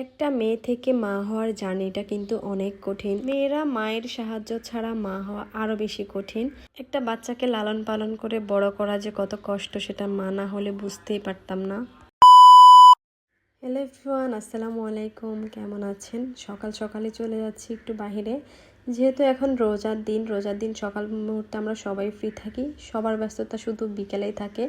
একটা মেয়ে থেকে মা হওয়ার জার্নিটা কিন্তু অনেক কঠিন। মেয়েরা মায়ের সাহায্য ছাড়া মা হওয়া আরও বেশি কঠিন। একটা বাচ্চাকে লালন পালন করে বড় করা যে কত কষ্ট, সেটা মা না হলে বুঝতেই পারতাম না। হ্যালো এভরিওয়ান, আসসালামু আলাইকুম। কেমন আছেন? সকাল সকালে চলে যাচ্ছি একটু বাহিরে। যেহেতু এখন রোজার দিন রোজার দিন সকাল মুহূর্তে আমরা সবাই ফ্রি থাকি, সবার ব্যস্ততা শুধু বিকেলেই থাকে।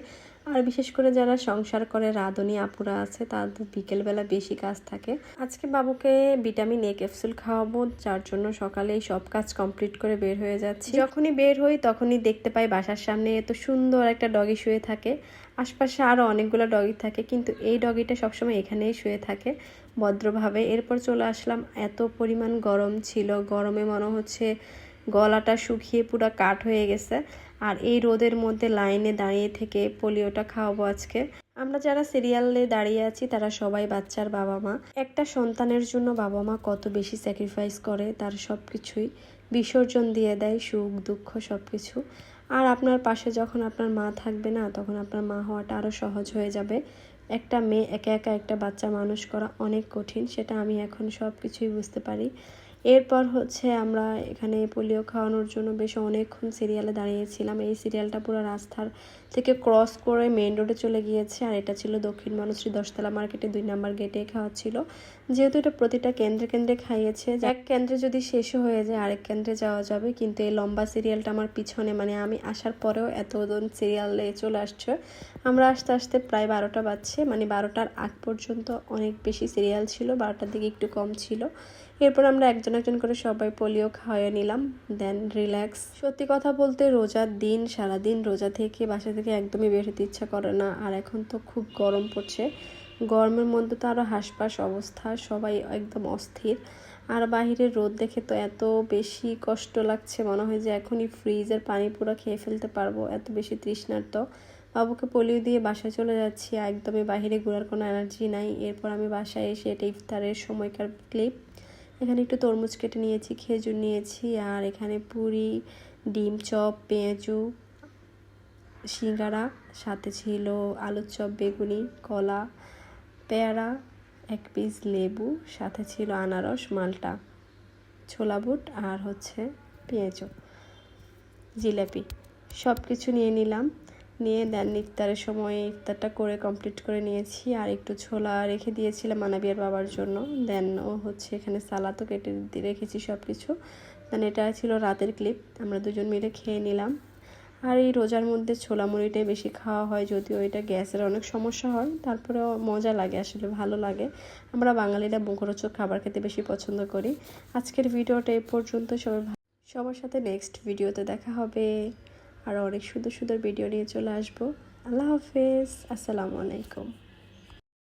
আর বিশেষ করে যারা সংসার করে, রাঁধুনি আপুরা আছে, তাদের বিকেলবেলা বেশি কাজ থাকে। আজকে বাবুকে ভিটামিন এ ক্যাপসুল খাওয়াবো, যার জন্য সকালে সব কাজ কমপ্লিট করে বের হয়ে যাচ্ছি। যখনই বের হই, তখনই দেখতে পাই বাসার সামনে এত সুন্দর একটা ডগি শুয়ে থাকে। আশপাশে আরও অনেকগুলো ডগি থাকে, কিন্তু এই ডগিটা সবসময় এখানেই শুয়ে থাকে। ভদ্রভাবে। এরপর চলে আসলাম, এত পরিমাণ গরম ছিল, গরমে মনে হচ্ছে গলাটা শুকিয়ে পুরো কাঠ হয়ে গেছে। আর এই রোদের মধ্যে লাইনে দাঁড়িয়ে থেকে পোলিওটা খাওয়াবো আজকে। আমরা যারা সিরিয়ালে দাঁড়িয়ে আছি, তারা সবাই বাচ্চার বাবা মা। একটা সন্তানের জন্য বাবা মা কত বেশি স্যাক্রিফাইস করে, তার সব কিছুই বিসর্জন দিয়ে দেয়, সুখ, দুঃখ সব কিছু আর আপনার পাশে যখন আপনার মা থাকবে না, তখন আপনার মা হওয়াটা আরও সহজ হয়ে যাবে। একটা মেয়ে, একা একা একটা বাচ্চা মানুষ করা অনেক কঠিন, সেটা আমি এখন সব কিছুই বুঝতে পারি। এরপর হচ্ছে আমরা এখানে পোলিও খাওয়ানোর জন্য বেশ অনেকক্ষণ সিরিয়ালে দাঁড়িয়েছিলাম। এই সিরিয়ালটা পুরো রাস্তার থেকে ক্রস করে মেন রোডে চলে গিয়েছে আর এটা ছিল দক্ষিণ মানুশ্রী দশতলা মার্কেটে দুই নাম্বার গেটে খাওয়াচ্ছিল যেহেতু এটা প্রতিটা কেন্দ্রে কেন্দ্রে খাইয়েছে, এক কেন্দ্রে যদি শেষও হয়ে যায় আরেক কেন্দ্রে যাওয়া যাবে। কিন্তু এই লম্বা সিরিয়ালটা আমার পিছনে মানে আমি আসার পরেও এতদিন সিরিয়ালে চলে আসছে। আমরা আসতে আসতে প্রায় বারোটা বাজছে মানে বারোটার আগ পর্যন্ত অনেক বেশি সিরিয়াল ছিল, বারোটার দিকে একটু কম ছিল। এরপর আমরা একজন একজন করে সবাই পোলিও খাওয়াই নিলাম। দেন রিল্যাক্স সত্যি কথা বলতে রোজার দিন, সারাদিন রোজা থেকে বাসা থেকে একদমই বের হতে ইচ্ছা করে না। আর এখন তো খুব গরম পড়ছে। গরমের মধ্যে তো আরও হাসপাস অবস্থা, সবাই একদম অস্থির। আর বাহিরের রোদ দেখে তো এত বেশি কষ্ট লাগছে, মনে হয় যে এখনই ফ্রিজের পানি পুরো খেয়ে ফেলতে পারব, এত বেশি তৃষ্ণার্ত। বাবুকে পোলিও দিয়ে বাসায় চলে যাচ্ছি একদমই বাহিরে ঘোরার কোনো এনার্জি নাই। এরপর আমি বাসায় এসে এটা ইফতারের সময়কার ক্লিপ এখানে একটু তরমুজ কেটে নিয়েছি, খেজুর নিয়েছি, আর এখানে পুরি, ডিম চপ, পেঁয়াজু, সিঙ্গারা, সাথে ছিল আলুর চপ, বেগুনি, কলা, পেয়ারা, এক পিস লেবু, সাথে ছিল আনারস, মালটা, ছোলা বুট, আর হচ্ছে পেঁয়াজু, জিলাপি সব কিছু নিয়ে নিলাম। নিয়ে দেন ইফতারের সময়। ইফতারটা করে কমপ্লিট করে নিয়েছি। আর একটু ছোলা রেখে দিয়েছিলাম মানাবিয়ার বাবার জন্য। দেন ও হচ্ছে এখানে সালাদও কেটে রেখেছি সব কিছু দেন এটা ছিল রাতের ক্লিপ আমরা দুজন মিলে খেয়ে নিলাম। আর এই রোজার মধ্যে ছোলা মুড়িটাই বেশি খাওয়া হয়, যদিও এটা গ্যাসের অনেক সমস্যা হয়। তারপরেও মজা লাগে, আসলে ভালো লাগে। আমরা বাঙালিরা মুখরোচক খাবার খেতে বেশি পছন্দ করি। আজকের ভিডিওটা এ পর্যন্ত। সবাই সবার সাথে নেক্সট ভিডিওতে দেখা হবে। আর অনেক সুন্দর সুন্দর ভিডিও নিয়ে চলে আসব। আল্লাহ হাফেজ। আসসালামু আলাইকুম।